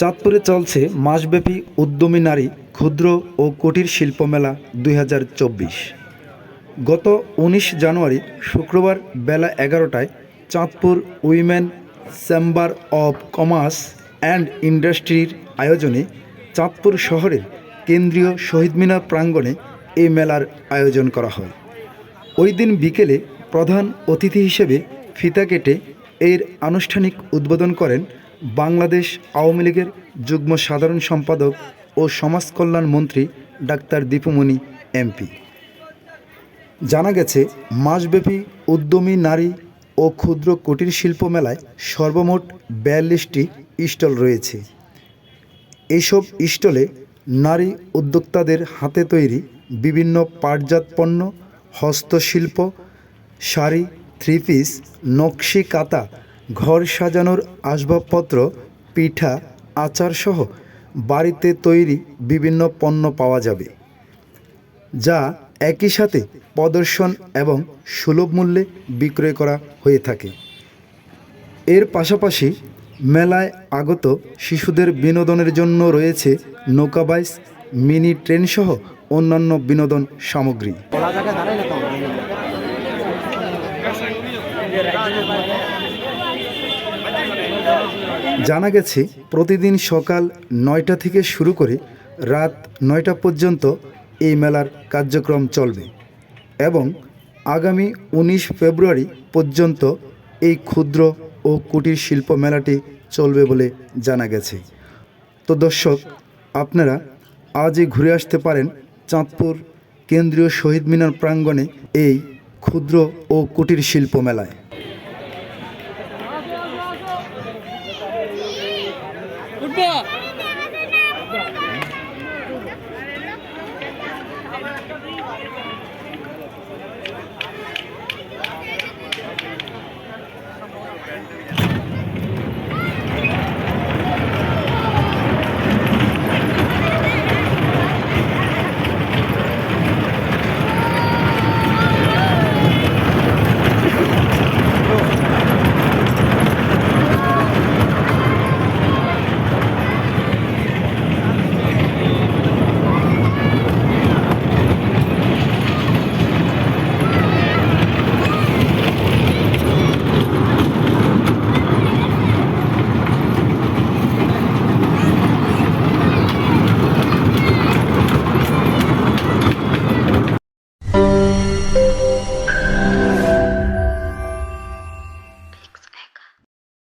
চাঁদপুরে চলছে মাসব্যাপী উদ্যমী নারী, ক্ষুদ্র ও কুটির শিল্প মেলা দুই হাজার চব্বিশ। গত উনিশ জানুয়ারি শুক্রবার বেলা এগারোটায় Chandpur women chamber of commerce and ইন্ডাস্ট্রির আয়োজনে চাঁদপুর শহরের কেন্দ্রীয় শহীদ মিনার প্রাঙ্গণে এই মেলার আয়োজন করা হয়। ওই দিন বিকেলে প্রধান অতিথি হিসেবে ফিতা কেটে এর আনুষ্ঠানিক উদ্বোধন করেন বাংলাদেশ আওয়ামী লীগের যুগ্ম সাধারণ সম্পাদক ও সমাজকল্যাণ মন্ত্রী ডাক্তার দীপুমণি, এমপি। জানা গেছে, মাসব্যাপী উদ্যমী নারী ও ক্ষুদ্র কুটির শিল্প মেলায় সর্বমোট বিয়াল্লিশটি স্টল রয়েছে। এইসব স্টলে নারী উদ্যোক্তাদের হাতে তৈরি বিভিন্ন পাটজাত পণ্য, হস্তশিল্প, শাড়ি, থ্রি পিস, নকশি কাতা ঘর সাজানোর আসবাবপত্র, পিঠা, আচারসহ বাড়িতে তৈরি বিভিন্ন পণ্য পাওয়া যাবে, যা একই সাথে প্রদর্শন এবং সুলভ মূল্যে বিক্রয় করা হয়ে থাকে। এর পাশাপাশি মেলায় আগত শিশুদের বিনোদনের জন্য রয়েছে নৌকাবাইস মিনি ট্রেনসহ অন্যান্য বিনোদন সামগ্রী। জানা গেছে, প্রতিদিন সকাল নয়টা থেকে শুরু করে রাত নয়টা পর্যন্ত এই মেলার কার্যক্রম চলবে এবং আগামী উনিশ ফেব্রুয়ারি পর্যন্ত এই ক্ষুদ্র ও কুটির শিল্প মেলাটি চলবে বলে জানা গেছে। তো দর্শক, আপনারা আজই ঘুরে আসতে পারেন চাঁদপুর কেন্দ্রীয় শহীদ মিনার প্রাঙ্গণে এই ক্ষুদ্র ও কুটির শিল্প মেলায়। 굿바